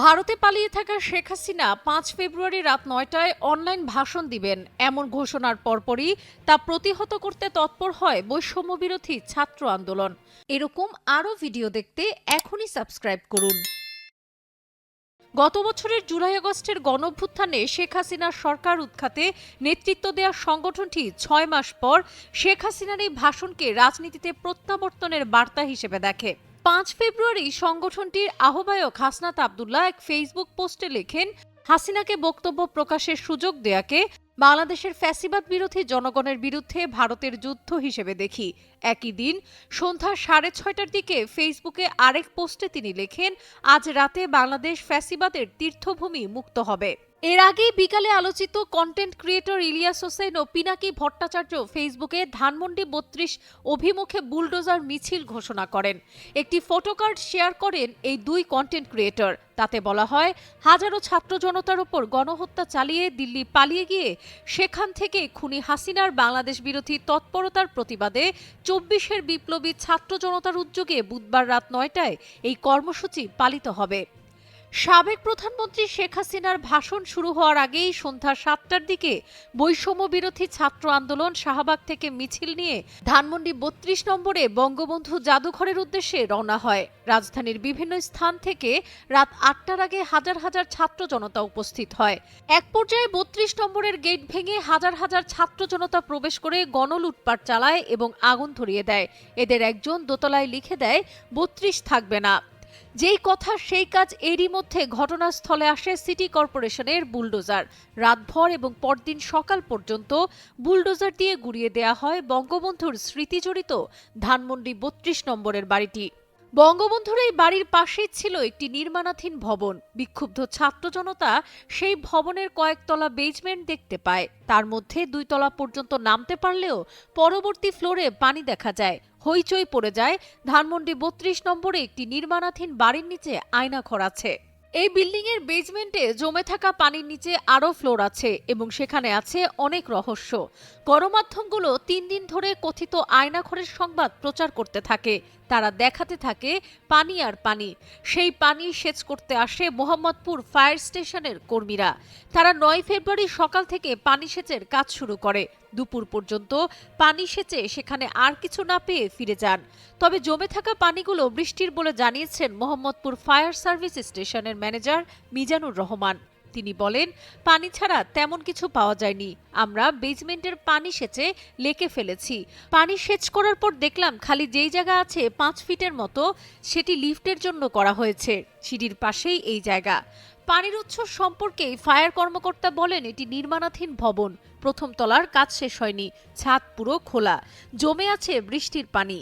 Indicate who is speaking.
Speaker 1: ভারতে পালিয়ে থাকা শেখ হাসিনা পাঁচ ফেব্রুয়ারি রাত নয়টায় অনলাইন ভাষণ দিবেন। এমন ঘোষণার পরপরই তা প্রতিহত করতে তৎপর হয় বৈষম্য বিরোধী ছাত্র আন্দোলন। এরকম আরও ভিডিও দেখতে এখনই সাবস্ক্রাইব করুন। গত বছরের জুলাই আগস্টের গণভ্যুত্থানে শেখ হাসিনার সরকার উৎখাতে নেতৃত্ব দেওয়া সংগঠনটি ছয় মাস পর শেখ হাসিনার এই ভাষণকে রাজনীতিতে প্রত্যাবর্তনের বার্তা হিসেবে দেখে। পাঁচ ফেব্রুয়ারি সংগঠনটির আহ্বায়ক হাসনাত আবদুল্লাহ এক ফেসবুক পোস্টে লেখেন, হাসিনাকে বক্তব্য প্রকাশের সুযোগ দেয়াকে বাংলাদেশের ফ্যাসিবাদ বিরোধী জনগণের বিরুদ্ধে ভারতের যুদ্ধ হিসেবে দেখি। একই দিন সন্ধ্যা সাড়ে ছয়টার দিকে ফেসবুকে আরেক পোস্টে তিনি লেখেন, আজ রাতে বাংলাদেশ ফ্যাসিবাদের তীর্থভূমি মুক্ত হবে। এর আগে বিকালে আলোচিত কন্টেন্ট ক্রিয়েটর ইলিয়াস হোসেন ও পিনাকি ভট্টাচার্য ফেসবুকে ধানমন্ডি বত্রিশ অভিমুখে বুলডোজার মিছিল ঘোষণা করেন। একটি ফটোকার্ড শেয়ার করেন এই দুই কন্টেন্ট ক্রিয়েটর তাতে বলা হয়, হাজারো ছাত্র জনতার উপর গণহত্যা চালিয়ে দিল্লি পালিয়ে গিয়ে সেখান থেকে খুনি হাসিনার বাংলাদেশ বিরোধী তৎপরতার প্রতিবাদে চব্বিশের বিপ্লবী ছাত্র জনতার উদ্যোগে বুধবার রাত নয়টায় এই কর্মসূচি পালিত হবে। সাবেক প্রধানমন্ত্রী শেখ হাসিনার ভাষণ শুরু হওয়ার আগেই সন্ধ্যা সাতটার দিকে বৈষম্য বিরোধী ছাত্র আন্দোলন শাহবাগ থেকে মিছিল নিয়ে ধানমন্ডি বত্রিশ নম্বরে বঙ্গবন্ধু জাদুঘরের উদ্দেশ্যে রওনা হয়। রাজধানীর বিভিন্ন স্থান থেকে রাত আটটার আগে হাজার হাজার ছাত্র জনতা উপস্থিত হয়। এক পর্যায়ে বত্রিশ নম্বরের গেট ভেঙে হাজার হাজার ছাত্র জনতা প্রবেশ করে গণলুটপাট চালায় এবং আগুন ধরিয়ে দেয়। এদের একজন দোতলায় লিখে দেয়, বত্রিশ থাকবে না। যেই কথা সেই কাজ এরই মধ্যে ঘটনাস্থলে আসে সিটি কর্পোরেশনের বুলডোজার। রাতভর এবং পরদিন সকাল পর্যন্ত বুলডোজার দিয়ে গুড়িয়ে দেয়া হয় বঙ্গবন্ধুর স্মৃতিজড়িত ধানমন্ডি বত্রিশ নম্বরের বাড়িটি। বঙ্গবন্ধুর এই বাড়ির পাশেই ছিল একটি নির্মাণাধীন ভবন। বিক্ষুব্ধ ছাত্র জনতা সেই ভবনের কয়েকতলা বেজমেন্ট দেখতে পায়। তার মধ্যে দুই তলা পর্যন্ত নামতে পারলেও পরবর্তী ফ্লোরে পানি দেখা যায়। হইচই পড়ে যায়। ধানমন্ডি বত্রিশ নম্বরে একটি নির্মাণাধীন বাড়ির নিচে আয়নাঘর আছে। এই বিল্ডিং এর বেজমেন্টে জমে থাকা পানির নিচে আরও ফ্লোর আছে এবং সেখানে আছে অনেক রহস্য। গণমাধ্যমগুলো তিন দিন ধরে কথিত আয়নাঘরের সংবাদ প্রচার করতে থাকে। তারা দেখাতে থাকে পানি আর পানি। সেই পানি সেচ করতে আসে মোহাম্মদপুর ফায়ার স্টেশনের কর্মীরা। তারা নয় ফেব্রুয়ারি সকাল থেকে পানি সেচের কাজ শুরু করে। দুপুর পর্যন্ত পানি সেচে সেখানে আর কিছু না পেয়ে ফিরে যান। তবে জমে থাকা পানিগুলো বৃষ্টির বলে জানিয়েছেন মোহাম্মদপুর ফায়ার সার্ভিস স্টেশনের ম্যানেজার মিজানুর রহমান। তিনি বলেন, পানি ছাড়া তেমন কিছু পাওয়া যায়নি। আমরা বেজমেন্টের পানি সেচে লেকে ফেলেছি। পানি সেচ করার পর দেখলাম খালি যেই জায়গা আছে পাঁচ ফিটের মতো, সেটি লিফটের জন্য করা হয়েছে। সিঁড়ির পাশেই এই জায়গা। পানির উৎস সম্পর্কে ফায়ার কর্মকর্তা বলেন, এটি নির্মাণাধীন ভবন। প্রথম তলার কাজ শেষ হয়নি। ছাদ পুরো খোলা। জমে আছে বৃষ্টির পানি।